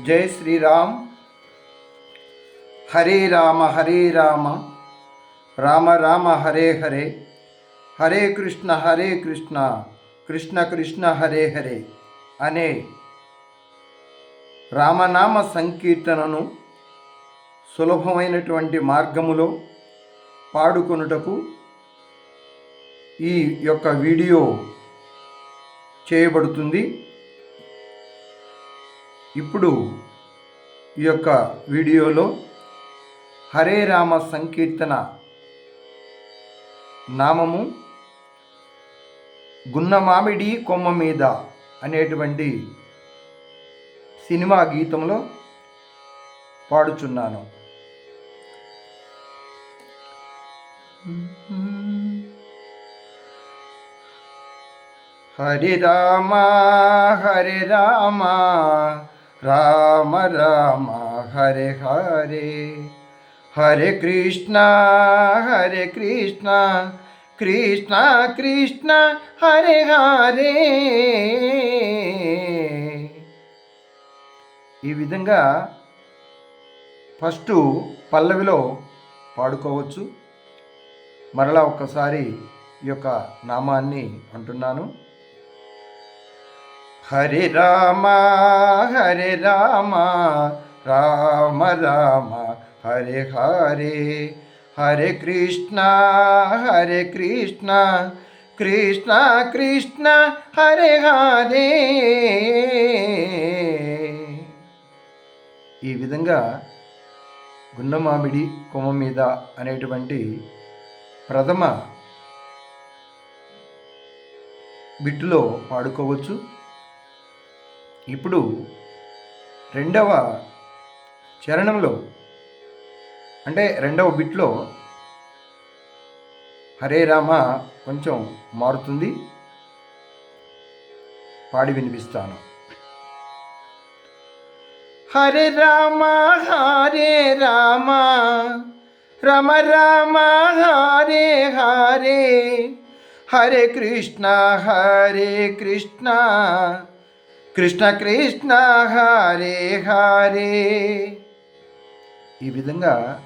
జై శ్రీరామ్. హరే రామ హరే రామ. రామ రామ హరే హరే. హరే కృష్ణ హరే కృష్ణ. కృష్ణ కృష్ణ హరే హరే అనే రామనామ సంకీర్తనను సులభమైనటువంటి మార్గములో పాడుకొనుటకు ఈ యొక్క వీడియో చేయబడుతుంది. ఇప్పుడు ఈ యొక్క వీడియోలో హరే రామ సంకీర్తన నామము గున్నమామిడి కొమ్మ మీద అనేటువంటి సినిమా గీతంలో పాడుచున్నాను. హరి రామ హరి రామ రామ రామ హరే హరే. హరే కృష్ణ హరే కృష్ణ. కృష్ణ కృష్ణ హరే హరే. ఈ విధంగా ఫస్ట్ పల్లవిలో పాడుకోవచ్చు. మరలా ఒక్కసారి ఈ యొక్క నామాన్ని అంటున్నాను. హరే రామ హరే రామ రామ రామ హరే హరే. హరే కృష్ణ హరే కృష్ణ కృష్ణ కృష్ణ హరే హరే. ఈ విధంగా గున్నమామిడి కొమ్మ మీద అనేటువంటి ప్రథమ బిట్టులో పాడుకోవచ్చు. ఇప్పుడు రెండవ చరణంలో అంటే రెండవ బిట్లో హరే రామ కొంచెం మారుతుంది. పాడి వినిపిస్తాను. హరే రామ హరే రామ రమ రామ హరే హరే హరే కృష్ణ హరే కృష్ణ కృష్ణ కృష్ణ హరే హరే. ఈ విధంగా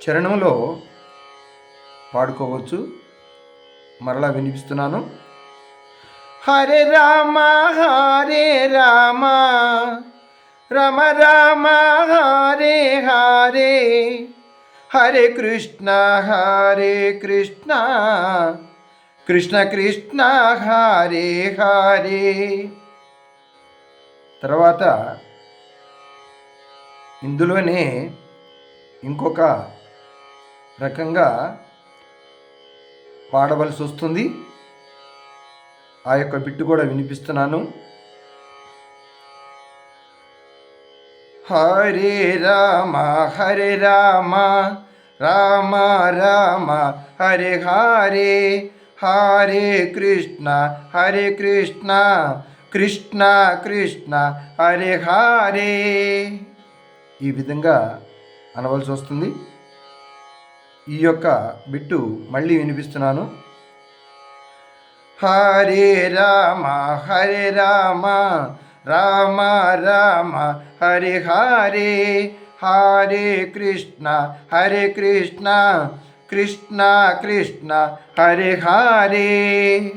చరణంలో పాడుకోవచ్చు. మరలా వినిపిస్తున్నాను. హరే రామ హరే రామ. రమ రామ హరే హరే. హరే కృష్ణ హరే కృష్ణ. కృష్ణ కృష్ణ హరే హరే. తర్వాత ఇందులోనే ఇంకొక రకంగా పాడవలసి వస్తుంది. ఆ యొక్క బిట్టు కూడా వినిపిస్తున్నాను. హరే రామ హరే రామ రామ రామ హరే హరే. హరే కృష్ణ హరే కృష్ణ కృష్ణ కృష్ణ హరే హరే. ఈ విధంగా అనవలసి వస్తుంది. ఈ యొక్క బిట్టు మళ్ళీ వినిపిస్తున్నాను. హరే రామ హరే రామ రామ రామ హరే హరే. హరే కృష్ణ హరే కృష్ణ కృష్ణ కృష్ణ హరే హరే.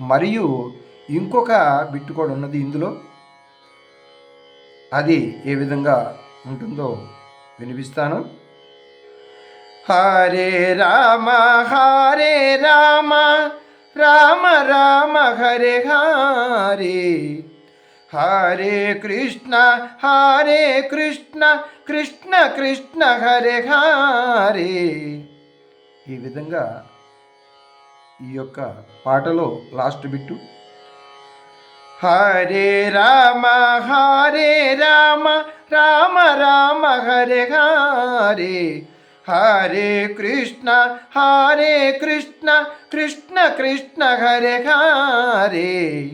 మరియు ఇంకొక బిట్టు కూడా ఉన్నది ఇందులో. అది ఏ విధంగా ఉంటుందో వినిపిస్తాను. హరే రామ హరే రామ రామ రామ హరే హరే. హరే కృష్ణ హరే కృష్ణ కృష్ణ కృష్ణ హరే హరే. ఈ విధంగా ఈ యొక్క పాటలో లాస్ట్ బిట్టు. హరే రామ హరే రామ రామ రామ హరే హరే. హరే కృష్ణ హరే కృష్ణ కృష్ణ కృష్ణ హరే హరే.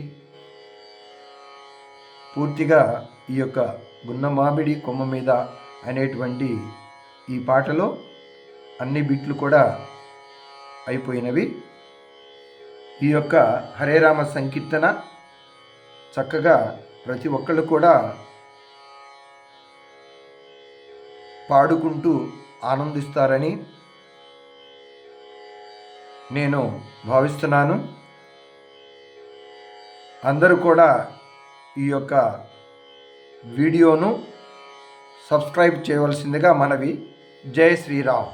పూర్తిగా ఈ యొక్క గున్న మామిడి కొమ్మ మీద అనేటువంటి ఈ పాటలో అన్ని బిట్లు కూడా అయిపోయినవి. ఈ యొక్క హరే రామ సంకీర్తన చక్కగా ప్రతి ఒక్కళ్ళు కూడా పాడుకుంటూ ఆనందిస్తారని నేను భావిస్తున్నాను. అందరూ కూడా ఈ యొక్క వీడియోను సబ్స్క్రైబ్ చేయవలసిందిగా మనవి. జై శ్రీరామ్.